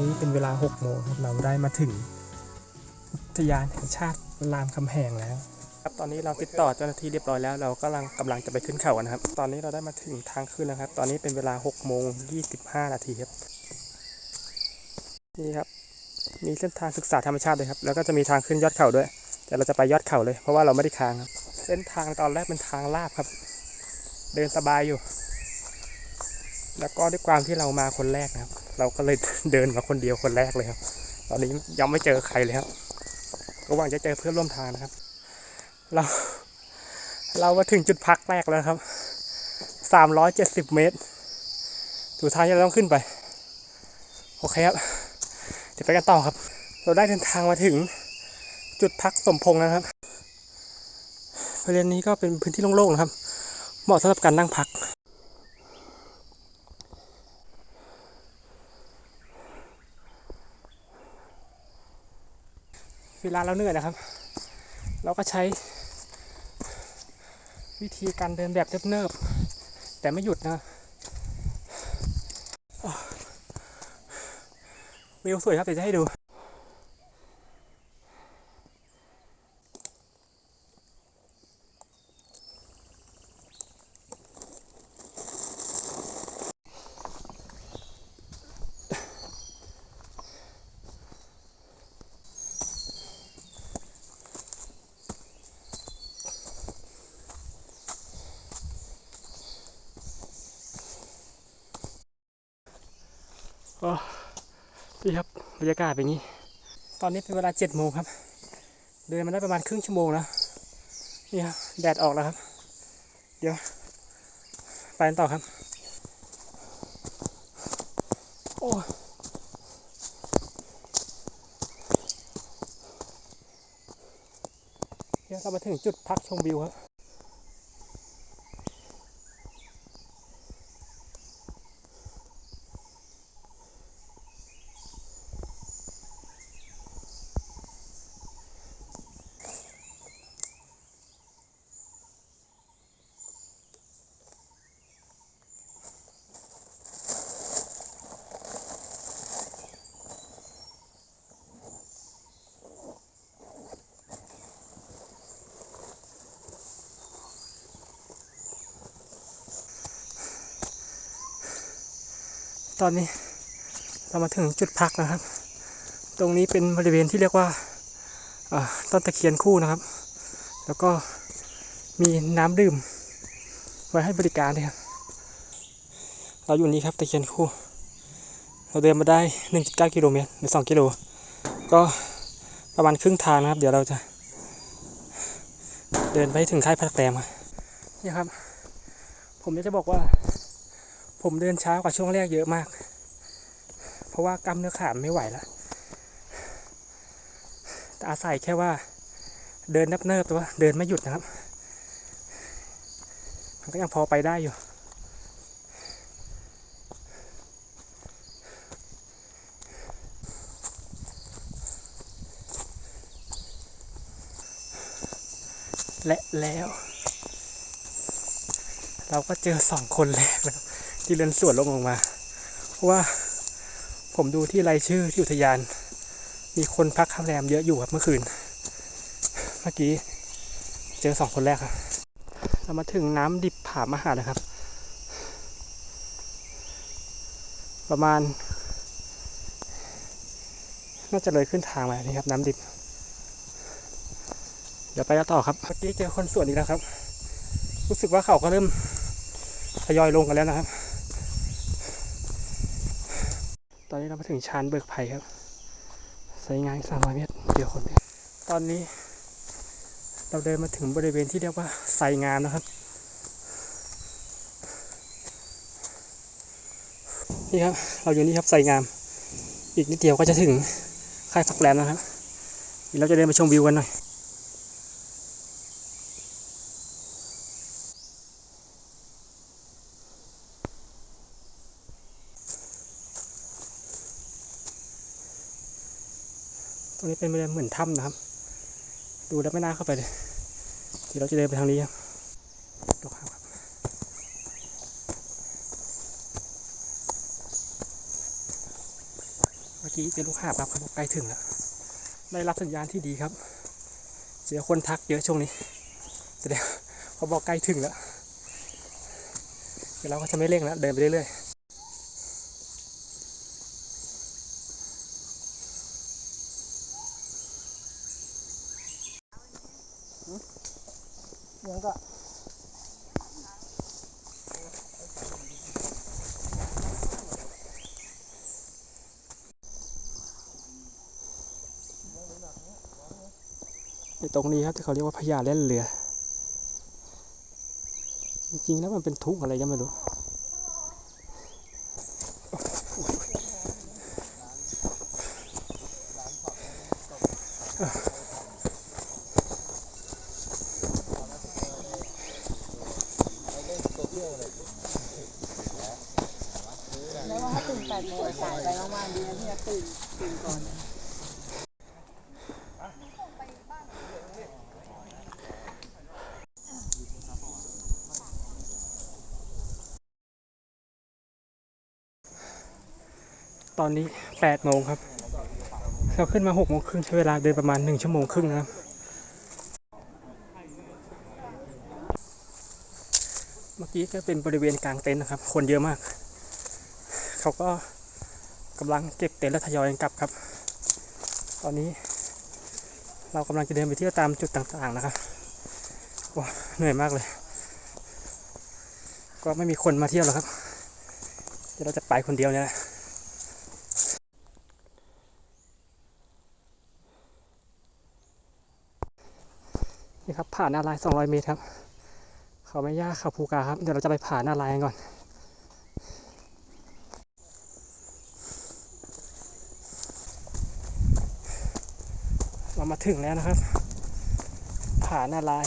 นี้เป็นเวลา6โมงครับเราได้มาถึงอุทยานแห่งชาติรามคำแหงแล้ว ครับตอนนี้เราติดต่อเจ้าหน้าที่เรียบร้อยแล้วเรากำลังกำลังจะไปขึ้นเขากันนะครับ ตอนนี้เราได้มาถึงทางขึ้นแล้วครับ ตอนนี้เป็นเวลา6โมง25นาทีครับนี่ครับมีเส้นทางศึกษาธรรมชาติเลยครับ แล้วก็จะมีทางขึ้นยอดเขาด้วย แต่เราจะไปยอดเขาเลย เพราะว่าเราไม่ได้ค้างครับ เส้นทางตอนแรกเป็นทางลาบครับ เดินสบายอยู่ แล้วก็ด้วยความที่เรามาคนแรกนะครับ เราก็เลยเดินมาคนเดียวคนแรกเลยครับ ตอนนี้ยังไม่เจอใครเลยครับ ก็หวังจะเจอเพื่อนร่วมทางนะครับ เรา เรามาถึงจุดพักแรกแล้วครับสามร้อยเจ็ดสิบเมตรสุดท้ายเราต้องขึ้นไป โอเคครับ เดี๋ยวไปกันต่อครับ เราได้เดินทางมาถึงจุดพักสมพงษ์นะครับบริเวณนี้ก็เป็นพื้นที่โล่งๆนะครับ เหมาะสำหรับการนั่งพัก เวลาเราเหนื่อยนะครับ เราก็ใช้ วิธีการเดินแบบเนิบๆแต่ไม่หยุดนะวิวสวยครับเดี๋ยวจะให้ดู ก็ดีครับบรรยากาศเป็นอย่างนี้ ตอนนี้เป็นเวลาเจ็ดโมงครับ เดินมาได้ประมาณครึ่งชั่วโมงแล้วนี่ครับแดดออกแล้วครับ เดี๋ยว ไปกันต่อครับ โอ้เดี๋ยวเรามาถึงจุดพักชมวิวครับ อนนี้เรามาถึงจุดพักนะครับ ตรงนี้เป็นบริเวณที่เรียกว่าต้นตะเคียนคู่นะครับ แล้วก็มีน้ำดื่ม ไว้ให้บริการด้วยครับ เราอยู่นี้ครับตะเคียนคู่ เราเดินมาได้ 1.9 กิโลเมตรหรือ 2 กิโล ก็ประมาณครึ่งทางนะครับ เดี๋ยวเราจะเดินไปให้ถึงค่ายพักแรมครับนี่ครับ ผมอยากจะบอกว่า ผมเดินช้ากว่าช่วงแรกเยอะมาก เพราะว่ากล้ามเนื้อขาไม่ไหวแล้วแต่อาศัยแค่ว่าเดินเนิบแต่ว่าเดินไม่หยุดนะครับ มันก็ยังพอไปได้อยู่และแล้ว เราก็เจอสองคนแรกแล้ว ที่เดินสวนลงลงมา เพราะว่าผมดูที่รายชื่อที่อุทยาน มีคนพักค้างแรมเยอะอยู่ครับเมื่อคืน เมื่อกี้เจอสองคนแรกครับ เรามาถึงน้ำดิบผามหานะครับ ประมาณ น่าจะเลยขึ้นทางมานี่ครับ น้ำดิบ เดี๋ยวไปกันต่อครับ เมื่อกี้เจอคนสวนอีกแล้วครับ รู้สึกว่าเขาก็เริ่มทยอยลงกันแล้วนะครับ ต อนนี้เรามาถึงชานเบิกไผ่ครับใส่งานสามร้อยเมตรเดี๋ยวคนตอนนี้ เราเดินมาถึงบริเวณที่เรียกว่าไซงามนะครับ นี่ครับ เราอยู่นี่ครับไซงาม อีกนิดเดียวก็จะถึงค่ายฝักแหลมนะครับเดี๋ยวเราจะเดินไปชมวิวกันหน่อย รงนี้เป็นบริเวณเหมือนถ้ำนะครับ ดูแล้วไม่น่าเข้าไปเลยเดี๋ยวเราจะเดินไปทางนี้ครับดูครับมื่อกี้เจอลูกหาบครับเขาบอกใกล้ถึงแล้วได้รับสัญญาณที่ดีครับเจอคนทักเยอะช่วงนี้แสดงเขาบอกใกล้ถึงแล้วเดี๋ยวเราก็จะไม่เร่งแล้วเดินไปเรื่อยๆ ยังก็ตรงนี้ครับที่เขาเรียกว่าพญาเล่นเรือ จริงๆแล้วมันเป็นทุกข์อะไรก็ไม่รู้ แล้วว่าถ้าตื่นแปดโมงสายไปมากๆดีนะที่จะตื่นตื่นก่อนตอนนี้แปดโมงครับ เราขึ้นมาหกโมงครึ่งใช้เวลาเดินประมาณหนึ่งชั่วโมงครึ่งนะครับ มื่อกี้ก็เป็นบริเวณกลางเต็นท์นะครับ คนเยอะมาก เขาก็กำลังเก็บเต็นท์และทยอยกันกลับครับ ตอนนี้ เรากำลังจะเดินไปเที่ยวตามจุดต่างๆนะครับว้าเหนื่อยมากเลย ก็ไม่มีคนมาเที่ยวหรอกครับ เดี๋ยวเราจะไปคนเดียวเนี่ยแหละนี่ครับผ่านหน้าลาย200 เมตรครับ เขาไม่ยากเขาภูกาครับ เดี๋ยวเราจะไปผ่านหน้าลายกันก่อน เรามาถึงแล้วนะครับ ผ่านหน้าลาย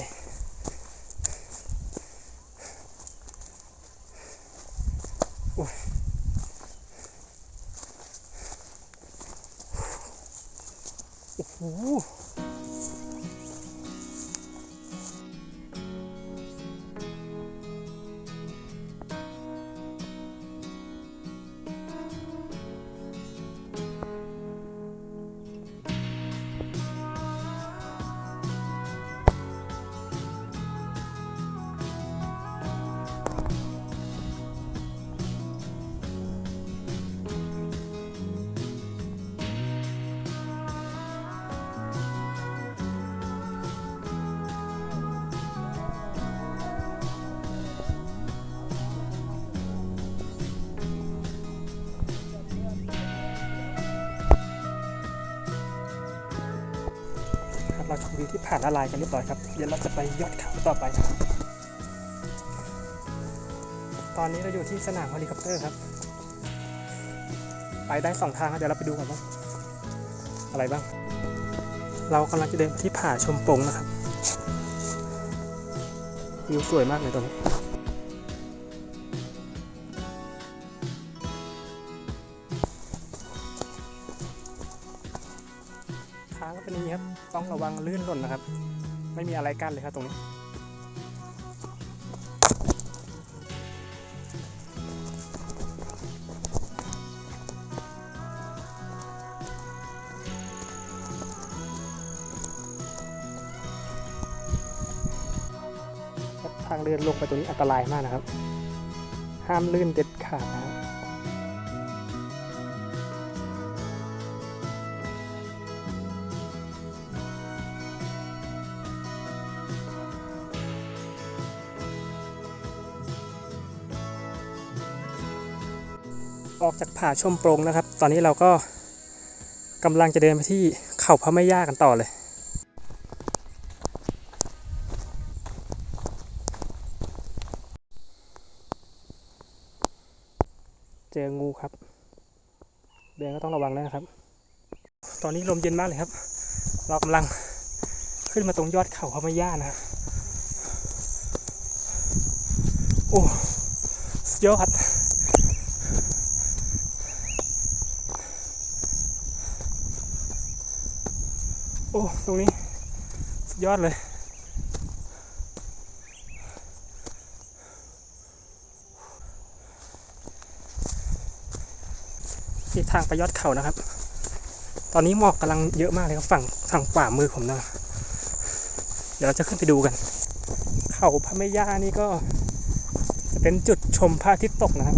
ครับเราชมวิวที่ผ่านละลายกันเรียบร้อยครับ เดี๋ยวเราจะไปยอดเขาต่อไปนะครับ ตอนนี้เราอยู่ที่สนามเฮลิคอปเตอร์ครับ ไปได้สองทางครับเดี๋ยวเราไปดูกันว่าอะไรบ้าง เรากำลังจะเดินที่ผาชมปงนะครับ วิวสวยมากเลยตรงนี้ ระวังลื่นหล่นนะครับ ไม่มีอะไรกั้นเลยครับตรงนี้ ทางเดินลงไปตรงนี้อันตรายมากนะครับ ห้ามลื่นเด็ดขาดนะครับ ออกจากผ่าชมโปรงนะครับ ตอนนี้เราก็กำลังจะเดินไปที่เขาพระแม่ย่ากันต่อเลยเจองูครับ เดินก็ต้องระวังนะครับ ตอนนี้ลมเย็นมากเลยครับ เรากำลังขึ้นมาตรงยอดเขาพระแม่ย่านะครับ โอ้สุดยอด อ้ตรงนี้สุดยอดเลยนี่ทางไปยอดเขานะครับ ตอนนี้หมอกกำลังเยอะมากเลยครับฝั่งทางขวามือผมนะ เดี๋ยวเราจะขึ้นไปดูกัน เขาพระแม่ย่านี่ก็จะเป็นจุดชมพระอาทิตย์ตกนะครับ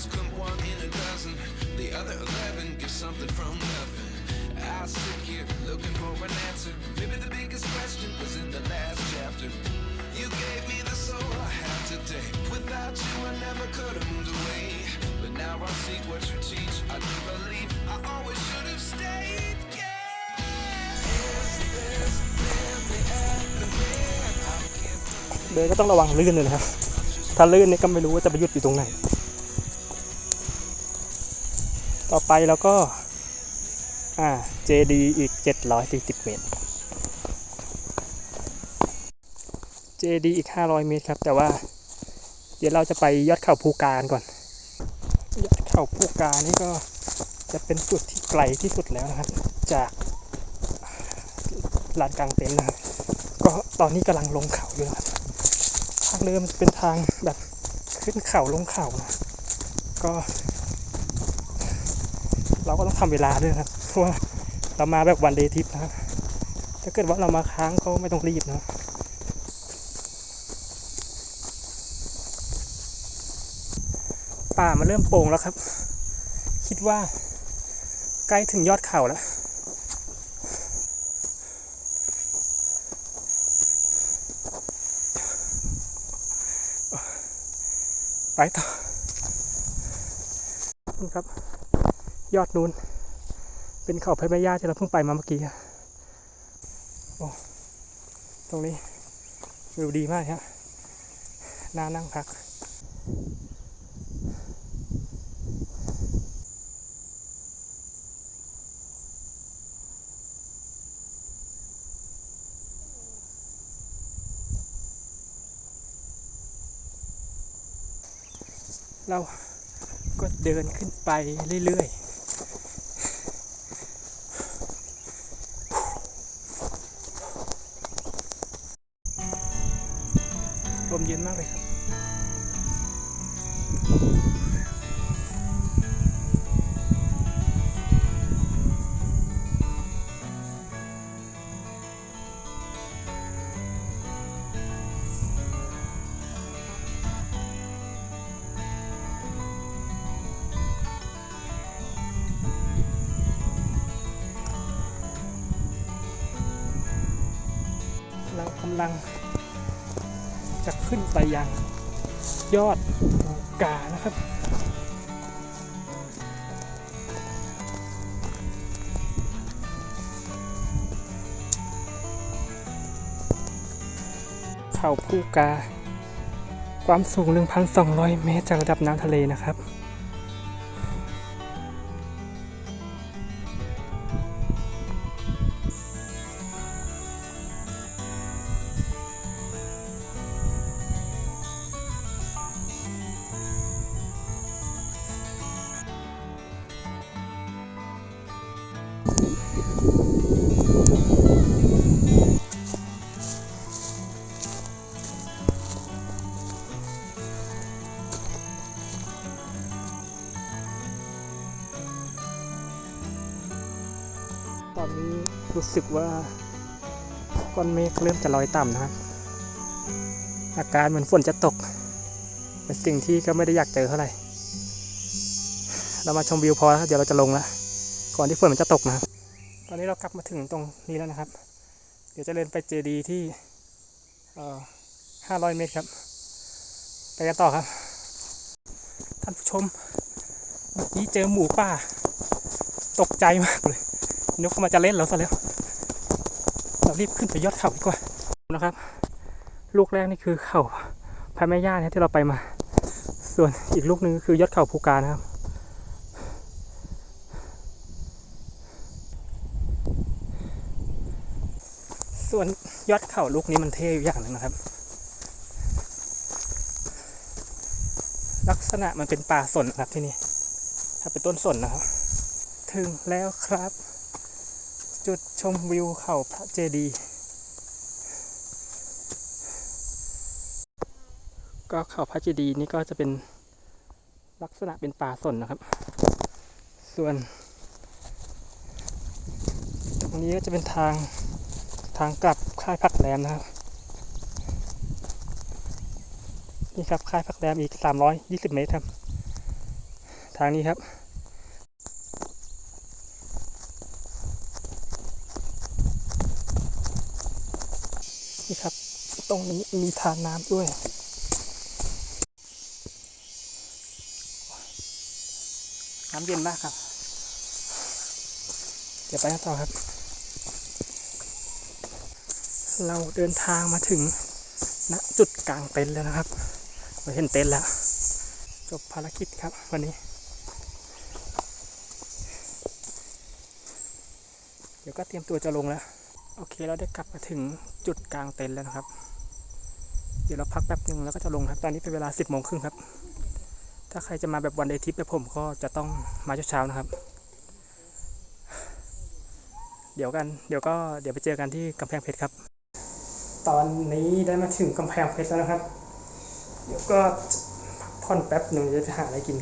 Life lessons come one in a dozen. The other eleven get something from nothing. I sit here looking for an answer. Maybe the biggest question was in the last chapter. You gave me the soul I have today. Without you, I never could have moved away. But now I see what you teach. I do believe I always should have stayed. Yeah. เดินก็ต้องระวังลื่นเลยนะครับ ถ้าลื่นนี่ก็ไม่รู้ว่าจะไปหยุดอยู่ตรงไหน ต่อไปเราก็ อ่า JD อีก 740 เมตร JD อีก 500 เมตรครับ แต่ว่า เดี๋ยวเราจะไปยอดเขาภูการก่อน ยอดเขาภูการนี่ก็จะเป็นจุดที่ไกลที่สุดแล้วนะครับ จากลานกลางเต็นท์นะครับก็ตอนนี้กำลังลงเขาอยู่นะครับทางเดิมเป็นทางแบบขึ้นเขาลงเขานะก็ ก็ต้องทำเวลาด้วยนะครับเพราะว่าเรามาแบบวันเดย์ทิปนะครับถ้าเกิดว่าเรามาค้างก็ไม่ต้องรีบนะป่ามันเริ่มโปร่งแล้วครับ คิดว่าใกล้ถึงยอดเขาแล้วไปต่อครับ ยอดนูนเป็นเขาเพรแม่ย่าที่เราเพิ่งไปมาเมื่อกี้โอ้ตรงนี้วิวดีมากครับน่านั่งพักเราก็เดินขึ้นไปเรื่อยๆ ลมเย็นมากเลยครับ ยอดภูกานะครับ เขาภูกา ความสูง 1,200 เมตรจากระดับน้ำทะเลนะครับ รู้สึกว่าก้อนเมฆเริ่มจะลอยต่ำนะครับอาการเหมือนฝนจะตก เป็นสิ่งที่ก็ไม่ได้อยากเจอเท่าไหร่ เรามาชมวิวพอแล้วเดี๋ยวเราจะลงแล้วก่อนที่ฝนมันจะตกนะครับ ตอนนี้เรากลับมาถึงตรงนี้แล้วนะครับ เดี๋ยวจะเดินไปเจดีย์ที่500เมตรครับ ไปกันต่อครับ ท่านผู้ชม เมื่อกี้เจอหมูป่า ตกใจมากเลยนึกว่ามันจะเล่นเราซะแล้ว เรารีบขึ้นไปยอดเขาดีกว่านะครับ ลูกแรกนี่คือเขาพระแม่ย่าเนี่ยที่เราไปมา ส่วนอีกลูกหนึ่งคือยอดเขาภูการนะครับส่วนยอดเขาลูกนี้มันเท่อยู่อย่างหนึ่งนะครับ ลักษณะมันเป็นป่าสนนะครับที่นี่ ถ้าเป็นต้นสนนะครับ ถึงแล้วครับ จุดชมวิวเขาพระเจดีย์ก็เขาพระเจดีย์นี่ก็จะเป็นลักษณะเป็นป่าสนนะครับ ส่วน ตรงนี้ก็จะเป็นทางทางกลับค่ายพักแรมนะครับ นี่ครับค่ายพักแรมอีก 320 เมตรครับ ทางนี้ครับ นี่ครับ ตรงนี้มีทางน้ำด้วย น้ำเย็นมากครับ เดี๋ยวไปกันต่อครับ เราเดินทางมาถึงณจุดกลางเต็นท์แล้วนะครับเราเห็นเต็นท์แล้ว จบภารกิจครับวันนี้ เดี๋ยวก็เตรียมตัวจะลงแล้ว โอเคเราได้กลับมาถึงจุดกลางเต็นท์แล้วนะครับ เดี๋ยวเราพักแป๊บหนึ่งแล้วก็จะลงครับ ตอนนี้เป็นเวลา10โมงครึ่งครับ ถ้าใครจะมาแบบวันเดทิปแบบผมก็จะต้องมาเช้าๆนะครับ เดี๋ยวกัน เดี๋ยวก็เดี๋ยวไปเจอกันที่กำแพงเพชรครับ ตอนนี้ได้มาถึงกำแพงเพชรแล้วนะครับ เดี๋ยวก็พักผ่อนแป๊บหนึ่งจะไปหาอะไรกิน